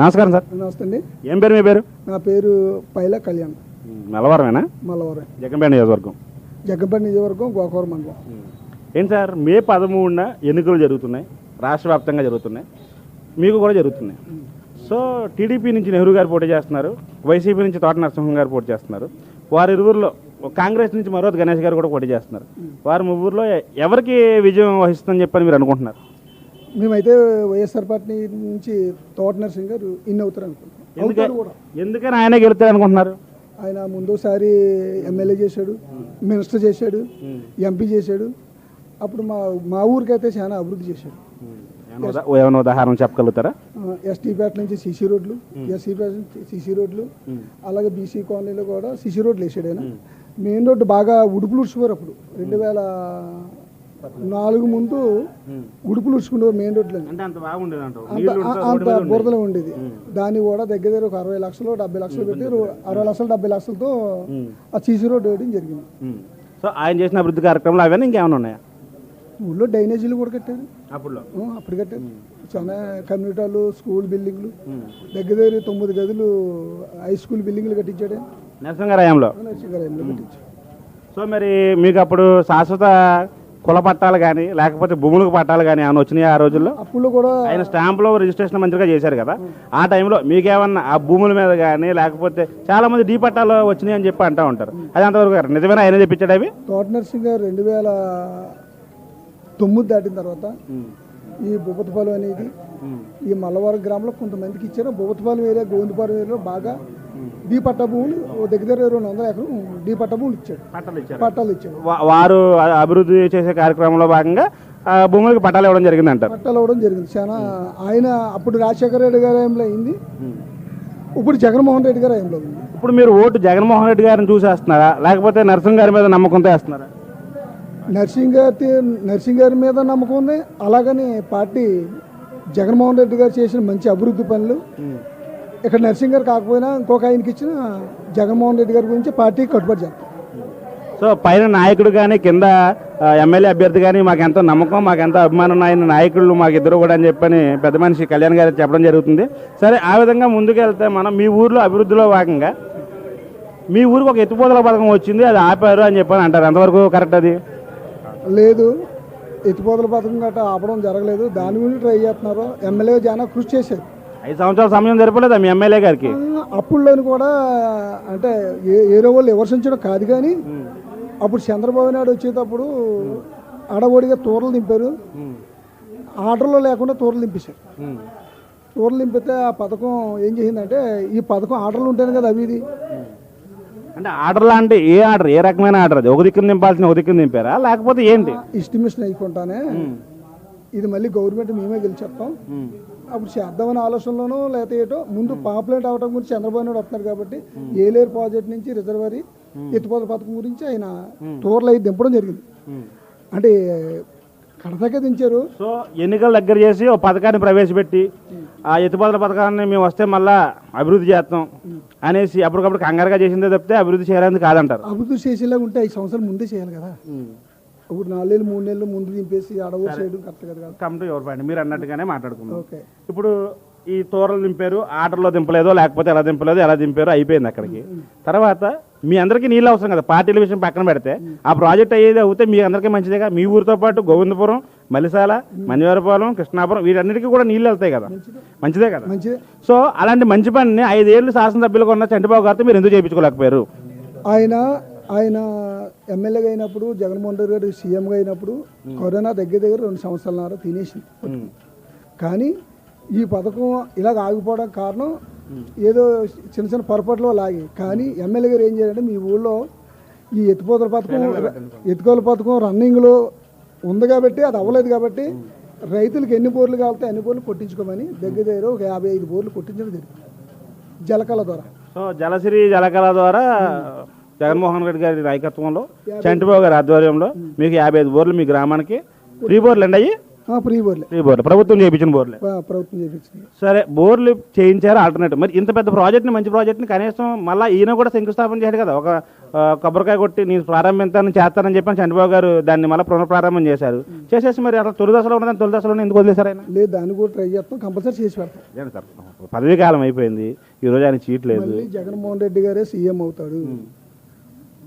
నమస్కారం సార్. నమస్తే అండి. ఏం పేరు మీ పేరు? నా పేరు పైల కళ్యాణ్. నలవరమేనా మల్లవరం జగన్పేట నియోజకవర్గం. జగ్గంపేట నియోజకవర్గం గోకవరం మండలం. ఏంటి సార్ మే పదమూడున ఎన్నికలు జరుగుతున్నాయి రాష్ట్ర వ్యాప్తంగా జరుగుతున్నాయి మీకు కూడా జరుగుతున్నాయి. సో టీడీపీ నుంచి నెహ్రూ గారు పోటీ చేస్తున్నారు వైసీపీ నుంచి తోట నరసింహం గారు పోటీ చేస్తున్నారు వారి ఇరువురిలో కాంగ్రెస్ నుంచి మరో గణేష్ గారు కూడా పోటీ చేస్తున్నారు. వారి ముగ్గురులో ఎవరికి విజయం వహిస్తుందని చెప్పని మీరు అనుకుంటున్నారు? మేమైతే వైఎస్ఆర్ పార్టీ నుంచి తోట నరసింగ్ గారు ఇన్ అవుతారు అనుకుంటున్నాం. కూడా. ఎందుకని ఆయనే గెలుస్తారు అనుకుంటున్నారు? ఆయన ముందోసారి ఎమ్మెల్యే చేశాడు మినిస్టర్ చేశాడు ఎంపీ చేశాడు. అప్పుడు మా మా ఊరికైతే చాలా అభివృద్ధి చేశాడు. ఏమైనా ఉదా- ఏమైనా ఉదాహరణ చెప్పగలుగుతారా? ఎస్టీ పేట నుంచి సిసి రోడ్లు ఎస్సీ పేట నుంచి సిసి రోడ్లు అలాగే బీసీ కాలనీలో కూడా సిసి రోడ్లు వేసాడు ఆయన. మెయిన్ రోడ్డు బాగా ఉడుపులు ఉడుచుకోరు అప్పుడు. రెండు వేల నాలుగు ముందు ఉడుపులు ఉడుచుకునేవారు మెయిన్ రోడ్లు. అంత బురదలో ఉండేది. దాన్ని కూడా దగ్గర దగ్గర ఒక అరవై లక్షలు డెబ్బై లక్షలు పెట్టి అరవై లక్షలు డెబ్బై లక్షలతో ఆ సీసీ రోడ్ వేయడం జరిగింది. సో ఆయన చేసిన అభివృద్ధి కార్యక్రమాలు అవన్నీ ఇంకేమైనా ఉన్నాయా? ఊళ్ళో డ్రైనేజీలు కూడా కట్టారు. అప్పుడులో. ఆ, అప్పుడు కట్టారు. చాలా కమ్యూనిటీ హాలు స్కూల్ బిల్డింగ్లు. దగ్గర దగ్గర తొమ్మిది గదులు హై స్కూల్ బిల్డింగ్లు కట్టించాడు. నరసింహరాయంలో నరసింహారాయంలో కట్టించాడు. సో మరి మీకు అప్పుడు శాశ్వత కుల పట్టాలు కానీ లేకపోతే భూములకు పట్టాలు కానీ ఏమైనా వచ్చినాయి ఆ రోజుల్లో? అప్పుల్లో కూడా ఆయన స్టాంపులో రిజిస్ట్రేషన్ మంచిగా చేశారు కదా. ఆ టైంలో మీకేమన్నా ఆ భూముల మీద కానీ లేకపోతే చాలా మంది డీ పట్టాలు వచ్చినాయి అని చెప్పి అంటూ ఉంటారు. అది అంతవరకు. నిజమేనా? ఆయన చెప్పించాడు అవి? తోట నరసింగ్ గారు రెండు వేల తొమ్మిది దాటిన తర్వాత ఈ బొబ్బతపాలెం అనేది ఈ మల్లవారం గ్రామంలో కొంతమందికి ఇచ్చారు. బొబ్బతపాలెం ఏరియా గోవిందపాలెం ఏరియాలో బాగా డీ పట్ట భూములు దగ్గర దగ్గర రెండు వందల ఎకరం డీ పట్ట భూములు ఇచ్చాడు. పట్టాలు ఇచ్చారు. పట్టాలు ఇచ్చాడు. వారు అభివృద్ధి చేసే కార్యక్రమంలో భాగంగా భూములకు పట్టాలు ఇవ్వడం జరిగింది అంటారు పట్టాలు అవ్వడం జరిగింది. చాలా ఆయన అప్పుడు రాజశేఖర రెడ్డి గారి హయాంలో అయింది. ఇప్పుడు జగన్మోహన్ రెడ్డి గారి హయాంలో ఉంది. ఇప్పుడు మీరు ఓటు జగన్మోహన్ రెడ్డి గారిని చూసేస్తున్నారా? లేకపోతే నరసింహ గారి మీద నమ్మకంతో వేస్తున్నారా? నర్సింగ్ గారి నర్సింగ్ గారి మీద నమ్మకం ఉంది. అలాగని పార్టీ జగన్మోహన్ రెడ్డి గారు చేసిన మంచి అభివృద్ధి పనులు ఇక్కడ నర్సింగ్ గారు కాకపోయినా ఇంకొక ఆయనకి ఇచ్చిన జగన్మోహన్ రెడ్డి గారి గురించి పార్టీ కట్టుబడి చేస్తాం సో పైన నాయకుడు కానీ కింద ఎమ్మెల్యే అభ్యర్థి కానీ మాకు ఎంతో నమ్మకం మాకు ఎంతో అభిమానం ఆయన నాయకులు మాకు ఇద్దరు కూడా అని చెప్పని పెద్ద మనిషి కళ్యాణ్ గారు చెప్పడం జరుగుతుంది. సరే ఆ విధంగా ముందుకెళ్తే మనం మీ ఊర్లో అభివృద్ధిలో భాగంగా మీ ఊరికి ఒక ఎత్తుపోతల పథకం వచ్చింది అది ఆపారు అని చెప్పని అంటారు. ఎంతవరకు కరెక్ట్ అది? లేదు ఎత్తిపోతల పథకం గట్రా ఆపడం జరగలేదు. దాని గురించి ట్రై చేస్తున్నారు ఎమ్మెల్యే చాలా కృషి చేశారు. ఐదు సంవత్సరాల సమయం సరిపోలేదా మీ ఎమ్మెల్యే గారికి? అప్పుల్లోని కూడా అంటే ఏ ఏరో వాళ్ళు విమర్శించడం కాదు కానీ అప్పుడు చంద్రబాబు నాయుడు వచ్చేటప్పుడు అడవడిగా తూరలు దింపారు. ఆర్డర్లో లేకుండా తూరలు దింపేశారు. తూరలు దింపితే ఆ పథకం ఏం చేసిందంటే ఈ పథకం ఆర్డర్లు ఉంటాయి కదా అవి ఇది. అంటే ఆర్డర్ లాంటి ఏ ఆర్డర్ ఏ రకమైన ఆర్డర్ అది? ఒక దిక్కున నింపాల్సిన ఒక దిక్కున నింపారా లేకపోతే ఏంటి? ఎస్టిమేషన్ అయికుంటానే ఇది మళ్ళీ గవర్నమెంట్ మేమే గెలిచేస్తాం. అప్పుడు చేద్దామనే ఆలోచనలోనూ లేకపోతే ఏటో ముందు పాపులేట్ అవడం గురించి చంద్రబాబు నాయుడు వస్తున్నారు కాబట్టి ఏలేరు ప్రాజెక్ట్ నుంచి రిజర్వరీ ఎత్తిపోతల పథకం గురించి ఆయన టూర్లు అయి దింపడం జరిగింది. అంటే కడతాకే దించారు. సో ఎన్నికలు దగ్గర చేసి ఒక పథకాన్ని ప్రవేశపెట్టి ఆ ఎత్తుపోతల పథకాన్ని మేము వస్తే మళ్ళా అభివృద్ధి చేస్తాం అనేసి అప్పటికప్పుడు కంగారుగా చేసిందే తప్పితే అభివృద్ధి చేయడానికి కాదంటారు. అభివృద్ధి చేసేలాగా ఉంటే ఐదు సంవత్సరాలు ముందే చేయాలి కదా. ఇప్పుడు నాలుగు నెలలు మూడు నెలలు ముందు దింపేసి అడవు చేయడం కరెక్ట్ కదా? కమ్ టు యువర్ పాయింట్ మీరు అన్నట్టుగానే మాట్లాడుకుందాం. ఓకే. ఇప్పుడు ఈ తోరలు దింపారు ఆర్డర్లో దింపలేదో లేకపోతే ఎలా దింపలేదో ఎలా దింపారో అయిపోయింది అక్కడికి. తర్వాత మీ అందరికీ నీళ్ళు అవసరం కదా పార్టీల విషయం పక్కన పెడితే. ఆ ప్రాజెక్ట్ అయ్యేది అవుతే మీ అందరికీ మంచిదేగా మీ ఊరితో పాటు గోవిందపురం మలిసాల మంజవరపాలెం కృష్ణాపురం వీటన్నిటికీ కూడా నీళ్ళు వెళ్తాయి కదా. మంచిదే. కదా. సో అలాంటి మంచి పనిని ఐదేళ్ళు శాసనసభ్యులుగా ఉన్న చంద్రబాబు గారితో మీరు ఎందుకు చేయించుకోలేకపోయారు? ఆయన ఆయన ఎమ్మెల్యేగా అయినప్పుడు జగన్మోహన్ రెడ్డి గారు సీఎంగా అయినప్పుడు కరోనా దగ్గర దగ్గర రెండు సంవత్సరాల తినేసింది. కానీ ఈ పథకం ఇలాగ ఆగిపోవడం కారణం ఏదో చిన్న చిన్న పొరపాట్లు లాగి కానీ ఎమ్మెల్యే గారు ఏం చేయాలంటే మీ ఊళ్ళో ఈ ఎత్తిపోతల పథకం ఎత్తుకోల పథకం. రన్నింగ్లో ఉంది కాబట్టి అది అవ్వలేదు కాబట్టి రైతులకు ఎన్ని బోర్లు కావాలితే అన్ని బోర్లు కొట్టించుకోమని దగ్గర దగ్గర ఒక యాభై ఐదు బోర్లు కొట్టించడం జరిగింది. జలకళ ద్వారా. సో జలసిరి జలకళ ద్వారా జగన్మోహన్ రెడ్డి గారి నాయకత్వంలో చంటిబాబు గారి ఆధ్వర్యంలో మీకు యాభై ఐదు బోర్లు మీ గ్రామానికి. ఫ్రీ బోర్లు అండి అయ్యి ఆ, ఫ్రీ బోర్లే. ఫ్రీ బోర్లు. ప్రభుత్వం చేయించిన బోర్లే. ఆ, ప్రభుత్వం చేయించింది సరే బోర్లు చేయించారు ఆల్టర్నేటివ్? మరి ఇంత పెద్ద ప్రాజెక్ట్ని మంచి ప్రాజెక్ట్ని కనీసం మళ్ళీ ఈయన కూడా శంకుస్థాపన చేశాడు కదా. ఒక కొబ్బరికాయ కొట్టి నేను ప్రారంభిస్తాను చేస్తానని చెప్పని చంద్రబాబు గారు దాన్ని మళ్ళీ పునఃప్రారంభం చేశారు. చేసేసి మరి అట్లా తొలి దశలో ఉన్నదాన్ని తొలి దశలో ఎందుకు వదిలేశారు ఆయన? లేదు దాన్ని కూడా ట్రై చేస్తాం. కంపల్సరీ చేసి పెడతాం. సార్? పదవీ కాలం అయిపోయింది. ఈ రోజు ఆయన చీట్ లేదు. జగన్మోహన్ రెడ్డి గారే సీఎం అవుతాడు.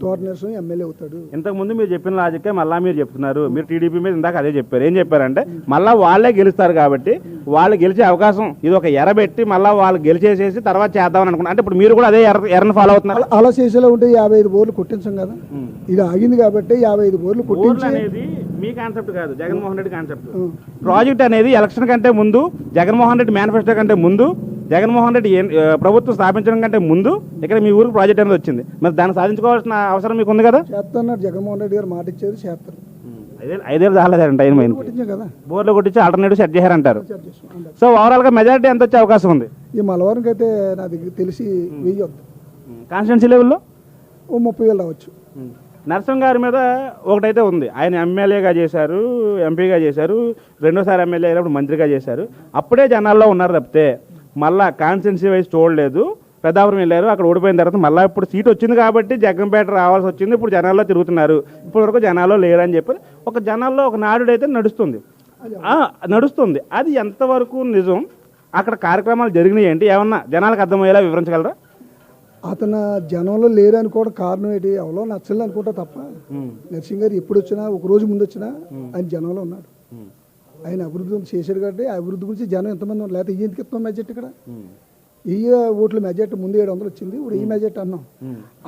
నరసింహ ఎమ్మెల్యే అవుతాడు. ఇంతకు ముందు మీరు చెప్పిన లాజికే మళ్ళీ మీరు చెప్తున్నారు. మీరు టీడీపీ మీద ఇందాక అదే చెప్పారు. ఏం చెప్పారంటే మళ్ళీ వాళ్ళే గెలుస్తారు కాబట్టి వాళ్ళు గెలిచే అవకాశం ఇది ఒక ఎర పెట్టి మళ్ళీ వాళ్ళు గెలిచేసేసి తర్వాత చేద్దామని అనుకున్నారు అంటే ఇప్పుడు మీరు కూడా అదే ఎర్ర ఎర్రని ఫాలో అవుతున్నారు. అలా- చేసేలా ఉంటే యాభై ఐదు బోర్లు కొట్టించాం కదా. ఇది ఆగింది కాబట్టి యాభై ఐదు బోర్లు కొట్టించి అనేది మీ కాన్సెప్ట్ కాదు జగన్మోహన్ రెడ్డి కాన్సెప్ట్ ప్రాజెక్ట్ అనేది ఎలక్షన్ కంటే ముందు జగన్మోహన్ రెడ్డి మేనిఫెస్టో కంటే ముందు జగన్మోహన్ రెడ్డి ప్రభుత్వం స్థాపించడం కంటే ముందు ఇక్కడ మీ ఊరికి ప్రాజెక్ట్ అనేది వచ్చింది. మరి దాన్ని సాధించుకోవాల్సిన అవసరం మీకు ఉంది కదా? చేస్తాన్నారు జగన్మోహన్ రెడ్డి గారు మాట ఇచ్చారు చేస్తారు ఐదేళ్ళు రాలేదండి టైం అయింది కొట్టించాం కదా? బోర్లు కొట్టించి ఆల్టర్నేటివ్ సెట్ చేశారంటారు. సో ఓవరాల్గా మెజారిటీ ఎంత వచ్చే అవకాశం ఉంది? ఈ మలవారంకి అయితే నా దగ్గర తెలిసి వెయ్యి కాన్స్టిట్యున్సీ లెవెల్లో ఓ ముప్పై వేలు రావచ్చు. నరసింహ గారి మీద ఒకటైతే ఉంది. ఆయన ఎమ్మెల్యేగా చేశారు ఎంపీగా చేశారు రెండోసారి ఎమ్మెల్యే అయినప్పుడు మంత్రిగా చేశారు. అప్పుడే జనాల్లో ఉన్నారు తప్పితే మళ్ళా కాన్స్టిట్యున్సీ వైజ్ చూడలేదు పెద్దాపురం వెళ్ళారు అక్కడ ఓడిపోయిన తర్వాత మళ్ళీ ఇప్పుడు సీట్ వచ్చింది కాబట్టి జగన్పేట రావాల్సి వచ్చింది. ఇప్పుడు జనాల్లో తిరుగుతున్నారు. ఇప్పటి వరకు జనాల్లో లేరని చెప్పి ఒక జనాల్లో ఒక నాడుడైతే నడుస్తుంది. నడుస్తుంది. అది ఎంతవరకు నిజం? అక్కడ కార్యక్రమాలు జరిగినాయి ఏంటి? ఏమన్నా జనాలకు అర్థమయ్యేలా వివరించగలరా? అతను జనంలో లేరు అనుకోవడం కారణం ఏంటి? ఎవరో నచ్చలేదు అనుకుంటా తప్ప. నర్సింగ్ గారు ఎప్పుడు వచ్చినా ఒక రోజు ముందు వచ్చినా ఆయన జనంలో ఉన్నాడు. ఆయన అభివృద్ధి చేశాడు కాబట్టి ఆ అభివృద్ధి గురించి జనం ఎంతమంది ఉన్నారు? లేకపోతే ఈ ఎందుకు ఇస్తాం మెజెట్ ఇక్కడ? ఈ ఓట్ల మెజెట్ ముందు ఏడు వందలు వచ్చింది ఇప్పుడు ఈ మెజెట్ అన్నాం.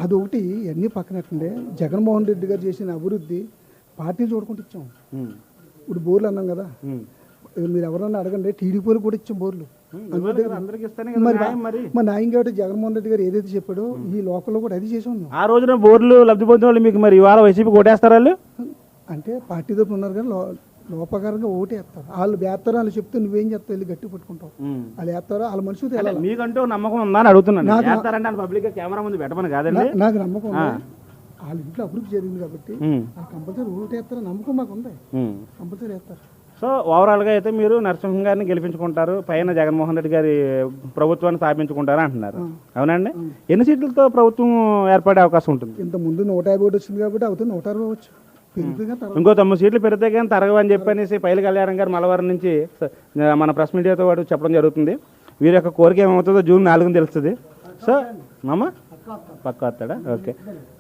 అదొకటి అన్నీ పక్కనట్టండి జగన్మోహన్ రెడ్డి గారు చేసిన అభివృద్ధి పార్టీలు చూడకుండా ఇచ్చాం. ఇప్పుడు బోర్లు అన్నాం కదా. మీరు ఎవరన్నా అడగండి టీడీపీలు కూడా ఇచ్చాం బోర్లు. మరి మా న్యాయం కాబట్టి జగన్మోహన్ రెడ్డి గారు ఏదైతే చెప్పాడో ఈ లోకల్లో కూడా అది చేసాం మేము. ఆ రోజున బోర్లు లబ్ధి పొందిన వాళ్ళు మీకు మరి ఇవాళ వైసీపీ కొట్టేస్తారు అంటే పార్టీ తరపున ఉన్నారు కానీ లోపకారంగా ఓటు వేస్తారు వాళ్ళు వేస్తారు వాళ్ళు చెప్తే నువ్వేం చేస్తావు? వెళ్ళి గట్టి పట్టుకుంటావు. వాళ్ళు వేస్తారో వాళ్ళ మనుషులు మీకంటూ నమ్మకం ఉందా అని అడుగుతున్నాను పబ్లిక్ కెమెరా ముందు పెట్టమని కాదండి. నాకు నమ్మకం ఉంది. వాళ్ళ ఇంట్లో అభివృద్ధి జరిగింది కాబట్టి కంపల్సరీ ఓటు వేస్తారో నమ్మకం మాకు ఉంది. కంపల్సరీ వేస్తారు. సో ఓవరాల్గా అయితే మీరు నరసింహం గారిని గెలిపించుకుంటారు పైన జగన్మోహన్ రెడ్డి గారి ప్రభుత్వాన్ని స్థాపించుకుంటారు అంటున్నారు. అవునండి? ఎన్ని సీట్లతో ప్రభుత్వం ఏర్పడే అవకాశం ఉంటుంది? ఇంత ముందు నూట యాభై ఒకటి వచ్చింది కాబట్టి అవుతుంది నూట అరవై వచ్చు ఇంకో తొమ్మిది సీట్లు పెరిగితే కానీ తరగవని చెప్పనేసి పైల కళ్యాణం గారు మలవారం నుంచి మన ప్రెస్ మీడియాతో పాటు చెప్పడం జరుగుతుంది. వీరి యొక్క కోరిక ఏమవుతుందో జూన్ నాలుగున తెలుస్తుంది. సో మామ? పక్క వస్తాడా. ఓకే.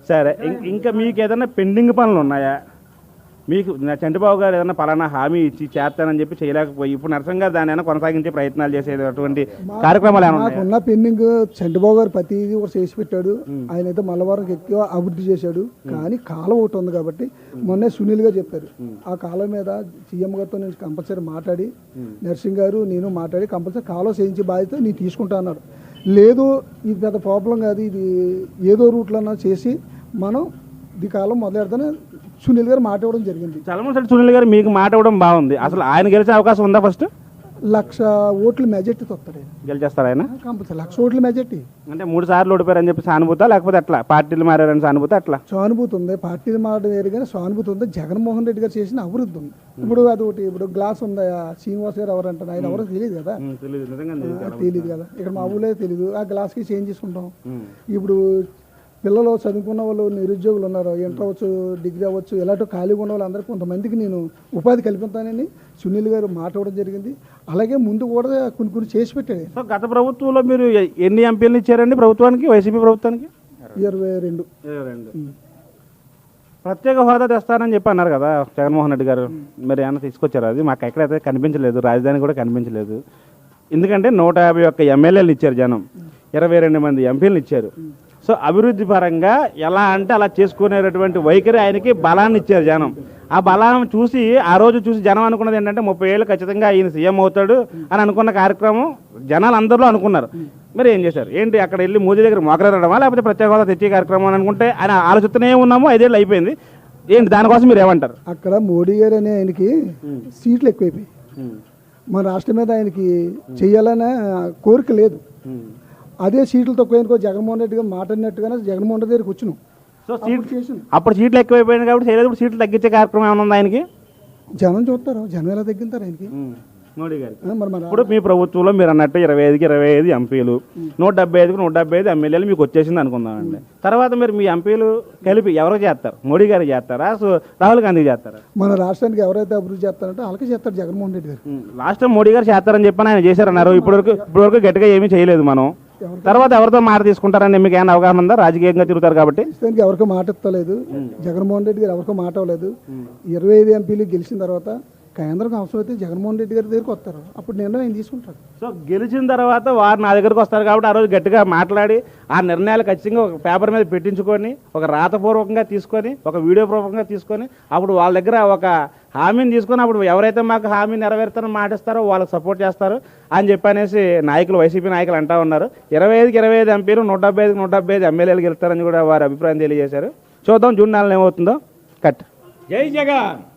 సరే ఇంకా మీకు ఏదైనా పెండింగ్ పనులు ఉన్నాయా? మీకు చంద్రబాబు గారు ఏదైనా పలానా హామీ ఇచ్చి చేస్తానని చెప్పి చేయలేకపోయి ఇప్పుడు నరసింహ గారు దాని కొనసాగించే ప్రయత్నాలు చేసేటటువంటి కార్యక్రమాలు ఏమైనా నాకున్న పెండింగ్ చంద్రబాబు గారు ప్రతిదీ కూడా చేసి పెట్టాడు. ఆయన అయితే మల్లవారం ఎక్కువ అభివృద్ధి చేశాడు. కానీ కాలం ఒకటి ఉంది కాబట్టి మొన్నే సునీల్ గారు చెప్పారు. ఆ కాలం మీద సీఎం గారితో నేను కంపల్సరీ మాట్లాడి నర్సింగ్ గారు నేను మాట్లాడి కంపల్సరీ కాలం చేయించే బాధ్యత నేను తీసుకుంటా అన్నాడు. లేదు ఇది పెద్ద ప్రాబ్లం కాదు. ఇది ఏదో రూట్లో చేసి మనం ఇది కాలం మొదలెడతానే సునీల్ గారు మాట ఇవ్వడం జరిగింది. చలమశెట్టి సునీల్ గారు మీకు మాట ఇవ్వడం బాగుంది. అసలు ఆయన గెలిచే అవకాశం ఉందా ఫస్ట్ లక్ష ఓట్లు మెజార్టీ ఆయన. గెలిచేస్తారు ఆయన? కంపల్సరీ. లక్ష ఓట్ల మెజార్టీ. అంటే మూడు సార్లు ఓడిపోయారని చెప్పి సానుభూత లేకపోతే అట్లా పార్టీలు మారారని సానుభూత అట్లా సానుభూతి ఉంది. పార్టీలు మాట వేరు కానీ సానుభూతి ఉంది. జగన్మోహన్ రెడ్డి గారు చేసిన అభివృద్ధి ఉంది. ఇప్పుడు అది ఒకటి ఇప్పుడు గ్లాస్ ఉంది? శ్రీనివాస్ గారు ఎవరు అంటారు? ఆయన ఎవరో తెలియదు కదా? తెలియదు. కదా? ఇక్కడ మా ఊళ్ళో తెలియదు. ఆ గ్లాస్కి చేంజ్ చేసుకుంటాం. ఇప్పుడు పిల్లలు చదువుకున్న వాళ్ళు నిరుద్యోగులు ఉన్నారు. ఇంటర్ అవ్వచ్చు డిగ్రీ అవ్వచ్చు ఇలాంటి ఖాళీగా ఉన్న వాళ్ళందరికీ కొంతమందికి నేను ఉపాధి కల్పిస్తానని సునీల్ గారు మాట ఇవ్వడం జరిగింది. అలాగే ముందు కూడా కొన్ని కొన్ని చేసి పెట్టాడు. సో గత ప్రభుత్వంలో మీరు ఎన్ని ఎంపీలు ఇచ్చారండి ప్రభుత్వానికి వైసీపీ ప్రభుత్వానికి? ఇరవై రెండు. ప్రత్యేక హోదా తెస్తానని చెప్పి అన్నారు కదా జగన్మోహన్ రెడ్డి గారు. మరి ఏమన్నా తీసుకొచ్చారు? అది మాకు ఎక్కడైతే కనిపించలేదు రాజధాని కూడా కనిపించలేదు. ఎందుకంటే నూట యాభై ఒక్క ఎమ్మెల్యేలు ఇచ్చారు జనం. ఇరవై రెండు మంది ఎంపీలు ఇచ్చారు. సో అభివృద్ధి పరంగా ఎలా అంటే అలా చేసుకునేటటువంటి వైఖరి ఆయనకి బలాన్ని ఇచ్చారు జనం. ఆ బలాన్ని చూసి ఆ రోజు చూసి జనం అనుకున్నది ఏంటంటే ముప్పై ఏళ్ళు ఖచ్చితంగా ఈయన సీఎం అవుతాడు అని అనుకున్న కార్యక్రమం జనాలు అందరిలో అనుకున్నారు. మరి ఏం చేశారు? ఏంటి అక్కడ వెళ్ళి మోదీ దగ్గర మోకరడమా లేకపోతే ప్రత్యేక హోదా తెచ్చే కార్యక్రమం అని అనుకుంటే ఆయన ఆలోచిస్తూనే ఉన్నాము ఐదేళ్ళు అయిపోయింది. ఏంటి దానికోసం మీరు ఏమంటారు? అక్కడ మోడీ గారు అనే ఆయనకి సీట్లు ఎక్కువైపోయి మన రాష్ట్రం మీద ఆయనకి చెయ్యాలనే కోరిక లేదు. అదే సీట్లు తక్కువ జగన్మోహన్ రెడ్డి గారు మాట్లాడినట్టుగానే జగన్మోహన్ రెడ్డి దగ్గరికి వచ్చినాం. సో సీట్ అప్పుడు సీట్లు ఎక్కువైపోయింది కాబట్టి చేయలేదు. సీట్లు తగ్గించే కార్యక్రమం ఏమైనా ఉందా ఆయనకి? జనం చూస్తారు. జనం ఎలా తగ్గింటారు ఆయనకి? మోడీ మన ఇప్పుడు మీ ప్రభుత్వంలో మీరు అన్నట్టు ఇరవై ఐదుకి ఇరవై ఐదు ఎంపీలు నూట డెబ్బై ఐదుకి నూట డెబ్బై ఐదు ఎమ్మెల్యేలు మీకు వచ్చేసింది అనుకుందామండి. తర్వాత మీరు మీ ఎంపీలు కలిపి ఎవరికి చేస్తారు? మోడీ గారికి చేస్తారా? సో రాహుల్ గాంధీకి చేస్తారా? మన రాష్ట్రానికి ఎవరైతే అభివృద్ధి చేస్తారంటే వాళ్ళకి చేస్తారు జగన్మోహన్ రెడ్డి గారు. లాస్ట్ టైం మోడీ గారు చేస్తారని చెప్పని ఆయన చేశారన్నారు. ఇప్పటివరకు ఇప్పటివరకు గట్టిగా ఏమీ చేయలేదు మనం. తర్వాత ఎవరితో మాట తీసుకుంటారని మీకు ఏమైనా అవగాహన ఉందా? రాజకీయంగా తిరుగుతారు కాబట్టి. ప్రస్తుతానికి ఎవరికో మాట ఇస్తలేదు. జగన్మోహన్ రెడ్డి గారు ఎవరికో మాట ఇవ్వలేదు. ఇరవై ఐదు ఎంపీలు గెలిచిన తర్వాత కేంద్రం అవసరం అయితే జగన్మోహన్ రెడ్డి గారి దగ్గరికి వస్తారు. అప్పుడు నిర్ణయం తీసుకుంటారు. సో గెలిచిన తర్వాత వారు నా దగ్గరకు వస్తారు కాబట్టి ఆ రోజు గట్టిగా మాట్లాడి ఆ నిర్ణయాలు ఖచ్చితంగా ఒక పేపర్ మీద పెట్టించుకొని ఒక రాతపూర్వకంగా తీసుకొని ఒక వీడియో పూర్వకంగా తీసుకొని అప్పుడు వాళ్ళ దగ్గర ఒక హామీని తీసుకొని అప్పుడు ఎవరైతే మాకు హామీ నెరవేరుతారని మాటిస్తారో వాళ్ళకి సపోర్ట్ చేస్తారు అని చెప్పనేసి నాయకులు వైసీపీ నాయకులు అంటా ఉన్నారు. ఇరవై ఐదుకి ఇరవై ఐదు ఎంపీలు నూట డెబ్బై ఐదుకి నూట డెబ్బై ఐదు ఎమ్మెల్యేలు గెలుస్తారని కూడా వారి అభిప్రాయం తెలియజేశారు. చూద్దాం జూన్ నెలలో ఏమవుతుందో. కట్. జై జగన్!